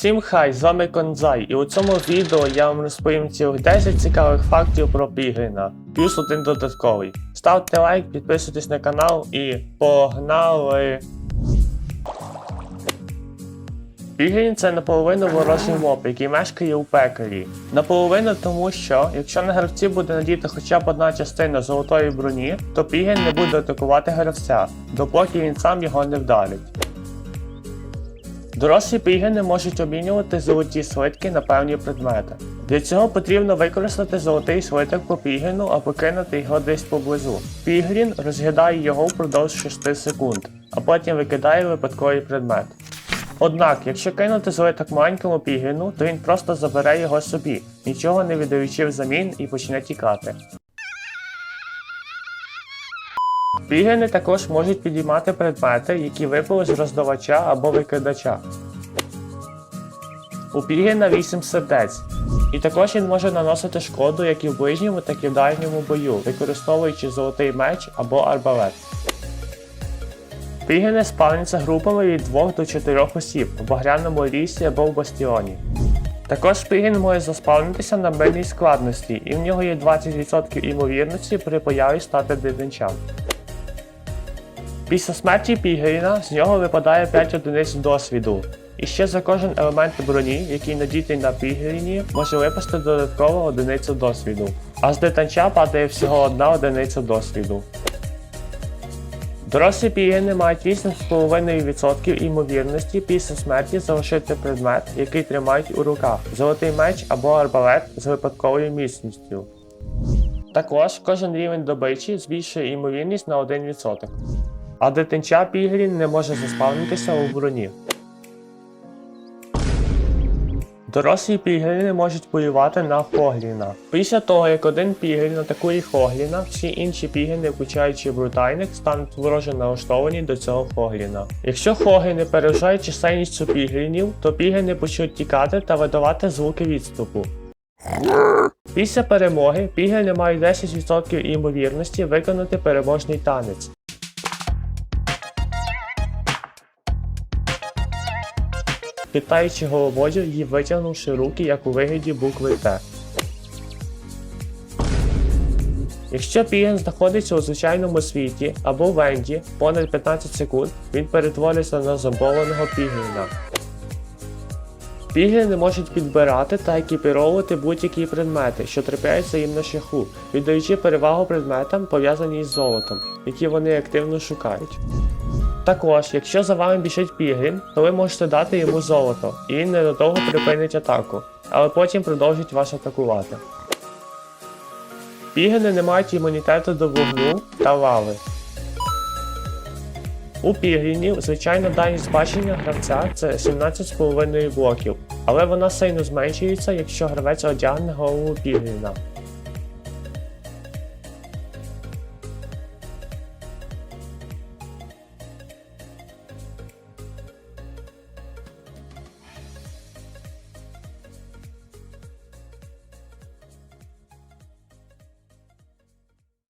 Всім хай, з вами Конзай, і у цьому відео я вам розповім цілих 10 цікавих фактів про Пігріна, плюс один додатковий. Ставте лайк, підписуйтесь на канал і погнали! Пігрін це наполовину ворожий моб, який мешкає у пекарі. Наполовину тому, що якщо на гравці буде надіти хоча б одна частина золотої броні, то Пігрін не буде атакувати гравця, допоки він сам його не вдарить. Дорослі пігини можуть обмінювати золоті слитки на певні предмети. Для цього потрібно використати золотий слиток по пігіну або кинути його десь поблизу. Пігрін розглядає його впродовж 6 секунд, а потім викидає випадковий предмет. Однак, якщо кинути злиток маленькому пігіну, то він просто забере його собі, нічого не віддаючи взамін і почне тікати. Пігини також можуть підіймати предмети, які випали з роздавача або викидача. У Пігіна 8 сердець. І також він може наносити шкоду як і в ближньому, так і в дальньому бою, використовуючи золотий меч або арбалет. Пігіни спавняться групами від 2 до 4 осіб в багряному лісі або в бастіоні. Також пігін може заспавнитися на мильній складності, і в нього є 20% імовірності при появі стати дитинчам. Після смерті Пігріна з нього випадає 5 одиниць досвіду. І ще за кожен елемент броні, який надітий на Пігріні, може випасти додатково одиницю досвіду. А з дитинча падає всього одна одиниця досвіду. Дорослі пігіни мають 8,5% імовірності після смерті залишити предмет, який тримають у руках, золотий меч або арбалет з випадковою міцністю. Також кожен рівень добичі збільшує ймовірність на 1%. А дитинча пігрін не може заспавнитися у броні. Дорослі пігріни можуть полювати на Хогліна. Після того, як один пігрін атакує Хогліна, всі інші пігріни, включаючи брутальник, стануть вороже налаштовані до цього Хогліна. Якщо Хогліни переважають чисельністю пігрінів, то пігріни почнуть тікати та видавати звуки відступу. Після перемоги пігріни мають 10% імовірності виконати переможний танець. Хитаючи головою і витягнувши руки як у вигляді букви Т. Якщо пігін знаходиться у звичайному світі або в енді понад 15 секунд, він перетворюється на зомбованого пігіна. Пігіни можуть підбирати та екіпіровувати будь-які предмети, що трапляються їм на шляху, віддаючи перевагу предметам, пов'язані з золотом, які вони активно шукають. Також, якщо за вами біжить пігрін, то ви можете дати йому золото, і він ненадовго припинить атаку, але потім продовжить вас атакувати. Пігрини не мають імунітету до вогню та лави. У пігрінів звичайна дальність бачення гравця це 17,5 блоків, але вона сильно зменшується, якщо гравець одягне голову пігріна.